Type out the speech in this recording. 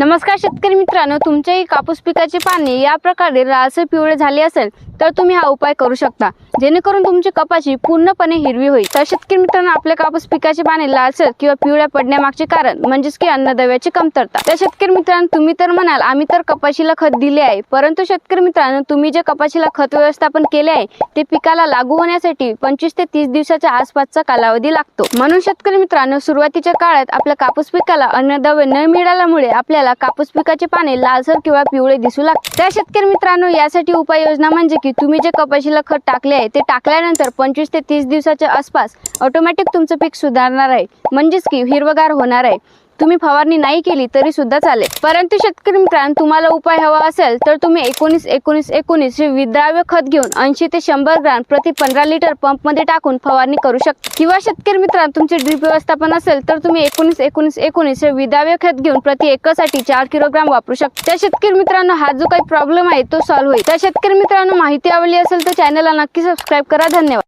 नमस्कार शेतकरी मित्रांनो तुमच्याही कापूस पिकाचे पाने या प्रकारे लालसर पिवळे झाले असेल तर तुम्ही हा उपाय करू शकता. जेणेकरून तुमची कपाशी पूर्णपणे हिरवी होईल. तर शेतकरी मित्रांनो आपल्या कापूस पिकाचे पाने लालसर किंवा पिवळ्या पडण्यामागचे कारण म्हणजेच की अन्नद्रव्याची कमतरता. त्या शेतकरी मित्रांनो तुम्ही तर म्हणाल आम्ही तर कपाशीला खत दिले आहे. परंतु शेतकरी मित्रांनो तुम्ही जे कपाशीला खत व्यवस्थापन केले आहे ते पिकाला लागू होण्यासाठी पंचवीस ते तीस दिवसाच्या आसपासचा कालावधी लागतो. म्हणून शेतकरी मित्रांनो सुरुवातीच्या काळात आपल्या कापूस पिकाला अन्नद्रव्य न मिळाल्यामुळे आपल्याला कापूस पिकाचे पाने लालसर किंवा पिवळे दिसू लागतात त्या शेतकरी मित्रांनो यासाठी उपाययोजना म्हणजे की तुम्ही जे कपाशीला खत टाकले आहे ते टाकल्यानंतर पंचवीस ते तीस दिवसाच्या आसपास ऑटोमॅटिक तुमचं पीक सुधारणार आहे. म्हणजेच की हिरवगार होणार आहे. तुम्ही फवारणी नाही केली तरी सुद्धा चालेल. परंतु शेतकरी मित्रांनो तुम्हाला उपाय हवा असेल तर तुम्ही एकोणीस एकोणीस एकोणीस हे विद्राव्य खत घेऊन ऐंशी ते शंभर ग्राम प्रति पंधरा लिटर पंपमध्ये टाकून फवारणी करू शकता. किंवा शेतकरी मित्रांनो तुमचे ड्रीप व्यवस्थापन असेल तर तुम्ही एकोणीस एकोणीस एकोणीस हे विद्राव्य खत घेऊन प्रति एकरसाठी चार किलोग्राम वापरू शकता. त्या शेतकरी मित्रांनो हा जो काही प्रॉब्लेम आहे तो सॉल्व्ह होईल. त्या शेतकरी मित्रांनो माहिती आवडली असेल तर चॅनलला नक्की सबस्क्राईब करा. धन्यवाद.